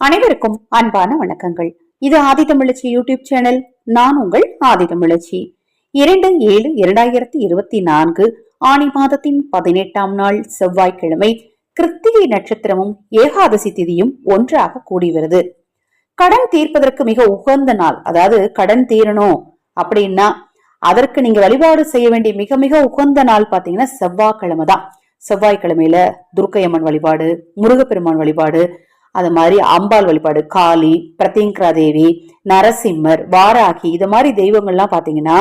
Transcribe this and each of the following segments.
அனைவருக்கும் அன்பான வணக்கங்கள். இது ஆதித்தமிழச்சி யூடியூப் சேனல். நான் உங்கள் ஆதித்தமிழச்சி இரண்டு ஏழு இரண்டாயிரத்தி இருபத்தி நான்கு ஆணி மாதத்தின் பதினெட்டாம் நாள் செவ்வாய்க்கிழமை கிருத்திகை நட்சத்திரமும் ஏகாதசி திதியும் ஒன்றாக கூடி வருது கடன் தீர்ப்பதற்கு மிக உகந்த நாள். அதாவது கடன் தீரணும் அப்படின்னா அதற்கு நீங்க வழிபாடு செய்ய வேண்டிய மிக மிக உகந்த நாள் பாத்தீங்கன்னா செவ்வாய்க்கிழமை தான். செவ்வாய்க்கிழமையில துர்க்கையம்மன் வழிபாடு முருகப்பெருமான் வழிபாடு அது மாதிரி அம்பாள் வழிபாடு காளி பிரத்யங்கரா தேவி நரசிம்மர் வாராகி இது மாதிரி தெய்வங்கள்லாம் பாத்தீங்கன்னா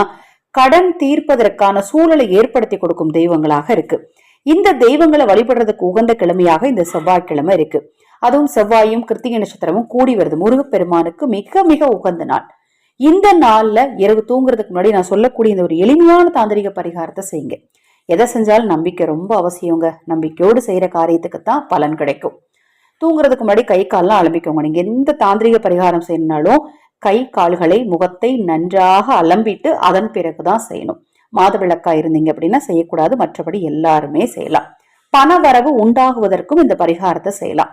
கடன் தீர்ப்பதற்கான சூழலை ஏற்படுத்தி கொடுக்கும் தெய்வங்களாக இருக்கு. இந்த தெய்வங்களை வழிபடுறதுக்கு உகந்த கிழமையாக இந்த செவ்வாய்க்கிழமை இருக்கு. அதுவும் செவ்வாயும் கிருத்திகை நட்சத்திரமும் கூடி வருது. முருகப்பெருமானுக்கு மிக மிக உகந்த நாள். இந்த நாள்ல இரவு தூங்குறதுக்கு முன்னாடி நான் சொல்லக்கூடிய இந்த ஒரு எளிமையான தாந்திரிக பரிகாரத்தை செய்யுங்க. எதை செஞ்சாலும் நம்பிக்கை ரொம்ப அவசியங்க. நம்பிக்கையோடு செய்யற காரியத்துக்கு தான் பலன் கிடைக்கும். தூங்குறதுக்கு முன்னாடி கை கால்லாம் அலம்பிக்கோங்க. நீங்க எந்த தாந்திரிக பரிகாரம் செய்யணும்னாலும் கை கால்களை முகத்தை நன்றாக அலம்பிட்டு அதன் பிறகுதான் செய்யணும். மாதவிளக்கா இருந்தீங்க அப்படின்னா செய்யக்கூடாது. மற்றபடி எல்லாருமே செய்யலாம். பண வரவு உண்டாகுவதற்கும் இந்த பரிகாரத்தை செய்யலாம்.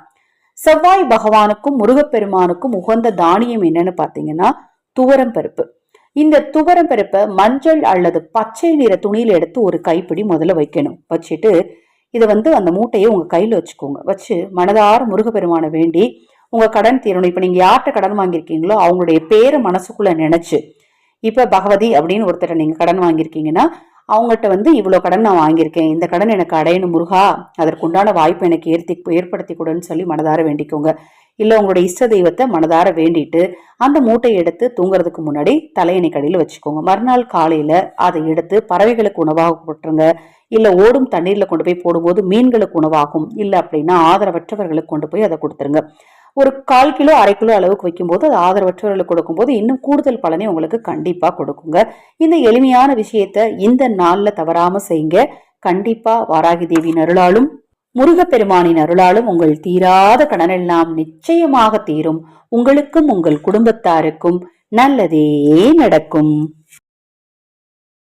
செவ்வாய் பகவானுக்கும் முருகப்பெருமானுக்கும் உகந்த தானியம் என்னன்னு பாத்தீங்கன்னா துவரம் பருப்பு. இந்த துவரம் பருப்பை மஞ்சள் அல்லது பச்சை நிற துணியில் எடுத்து ஒரு கைப்பிடி முதல்ல வைக்கணும். வச்சுட்டு இதை வந்து அந்த மூட்டையை உங்க கையில வச்சுக்கோங்க. வச்சு மனதார முருகப்பெருமானை வேண்டி உங்க கடன் தீரணும். இப்ப நீங்க யார்கிட்ட கடன் வாங்கியிருக்கீங்களோ அவங்களுடைய பேரை மனசுக்குள்ள நினைச்சு இப்ப பகவதி அப்படின்னு ஒருத்தர் நீங்க கடன் வாங்கியிருக்கீங்கன்னா அவங்ககிட்ட வந்து இவ்வளோ கடன் நான் வாங்கியிருக்கேன். இந்த கடன் எனக்கு அடையணும் முருகா. அதற்குண்டான வாய்ப்பு எனக்கு ஏற்பி ஏற்படுத்தி கொடுன்னு சொல்லி மனதார வேண்டிக்கோங்க. இல்லை உங்களுடைய இஷ்ட தெய்வத்தை மனதார வேண்டிட்டு அந்த மூட்டையை எடுத்து தூங்குறதுக்கு முன்னாடி தலையணை கடையில் வச்சுக்கோங்க. மறுநாள் காலையில அதை எடுத்து பறவைகளுக்கு உணவாக போட்டுருங்க. இல்லை ஓடும் தண்ணீரில் கொண்டு போய் போடும்போது மீன்களுக்கு உணவாகும். இல்லை அப்படின்னா ஆதரவற்றவர்களுக்கு கொண்டு போய் அதை கொடுத்துருங்க. ஒரு கால் கிலோ அரை கிலோ அளவுக்கு வைக்கும்போது அது ஆதரவற்றவர்களுக்கு கொடுக்கும்போது இன்னும் கூடுதல் பலனை உங்களுக்கு கண்டிப்பாக கொடுக்குங்க. இந்த எளிமையான விஷயத்த இந்த நாளில் தவறாமல் செய்யுங்க. கண்டிப்பாக வாராகி தேவி அருளாலும் முருகப்பெருமானின் அருளாலும் உங்கள் தீராத கடனெல்லாம் நிச்சயமாக தீரும். உங்களுக்கும் உங்கள் குடும்பத்தாருக்கும் நல்லதே நடக்கும்.